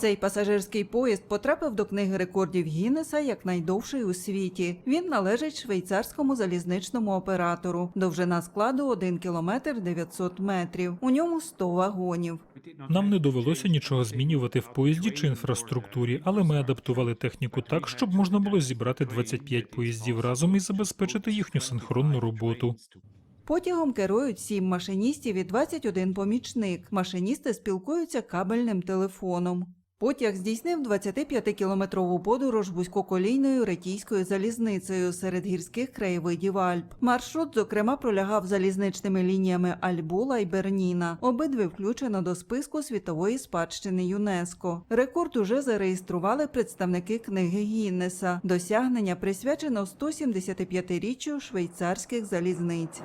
Цей пасажирський поїзд потрапив до книги рекордів Гіннеса як найдовший у світі. Він належить швейцарському залізничному оператору. Довжина складу 1 кілометр 900 метрів. У ньому 100 вагонів. Нам не довелося нічого змінювати в поїзді чи інфраструктурі, але ми адаптували техніку так, щоб можна було зібрати 25 поїздів разом і забезпечити їхню синхронну роботу. Потягом керують сім машиністів і 21 помічник. Машиністи спілкуються кабельним телефоном. Потяг здійснив 25-кілометрову подорож вузькоколійною ретійською залізницею серед гірських краєвидів Альп. Маршрут, зокрема, пролягав залізничними лініями Альбула і Берніна. Обидві включено до списку світової спадщини ЮНЕСКО. Рекорд уже зареєстрували представники книги Гіннеса. Досягнення присвячено 175-річчю швейцарських залізниць.